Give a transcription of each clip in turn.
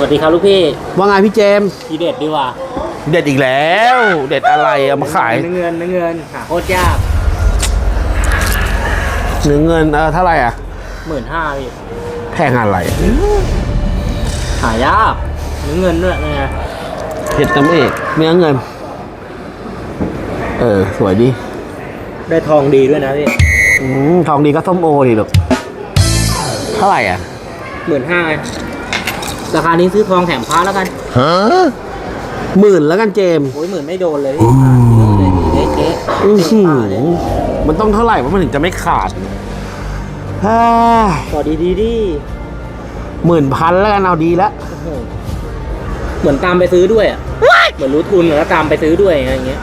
สวัสดีครับลูกพี่ว่าไงพี่เจมส์ทีเด็ดดีกว่าเด็ดอีกแล้ว เด็ดอะไรเอามาขายเนื้อเงินเนื้อเงินหาโคตรยากเนื้อเงินเออเท่าไหร่อะหมื่นห้าพี่แพงอะไรหายากเนื้อเงินด้วยไงเห็ดน้ำเอกเนื้อเงิน เออสวยดีได้ทองดีด้วยนะพี่อืมทองดีก็ส้มโอดิลูกเท่าไหร่อะหมื่นห้า ราคานี้ซื้อทองแถมพระแล้วกันหมื่นแล้วกันเจมส์โอ้ยหมื่นไม่โดนเลยพี่เจ๊เจ๊อื้อหือเลยมันต้องเท่าไหร่วะมันถึงจะไม่ขาดฮ่าต่อดีดีดีหมื่นพันแล้วกันเอาดีแล้วโอ้โหเหมือนตามไปซื้อด้วยอะเหมือนรู้ทุนแล้วตามไปซื้อด้วยอะไรอย่างเงี้ย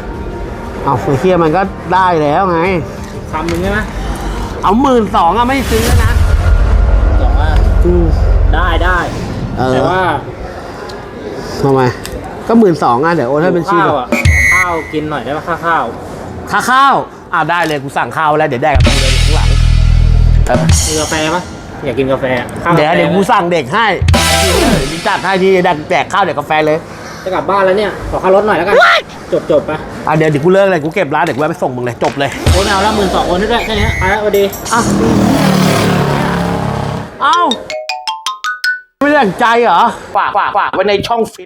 เอาไปเทียมันก็ได้แล้วไง คำหนึ่งใช่ไหมเอาหมื่นสองอะไม่ซื้อนะ บอกว่า อืมได้ได้ เออ แต่ว่าทำไมก็หมื่นสองอะเดี๋ยวโอนให้เป็นชื่อข้าวอะข้าวกินหน่อยได้ปะค่าข้าวค่าข้าวอ่าได้เลยกูสั่งข้าวไว้แล้วเดี๋ยวแดกกับกูเลยข้างหลังเออมีกาแฟปะอยากกินกาแฟอะข้าวเดี๋ยวกาแฟเดี๋ยวกูสั่งเด็กให้ดิจัดให้ทีแดกแจกข้าวเดี๋ยวกาแฟเลยจะกลับบ้านแล้วเนี่ยขอค่ารถหน่อยแล้วกันจบจบๆไปอะเดี๋ยวเดี๋ยวกูเลิกเลยกูเก็บร้านเดี๋ยวกูไปส่งมึงเลยจบเลย โอนเอาละหมื่นสองโอนด้วยแค่นี้ไปแล้วสวัสดี อะ งใจเหรอฝากฝากฝากไว้ในช่องฟิต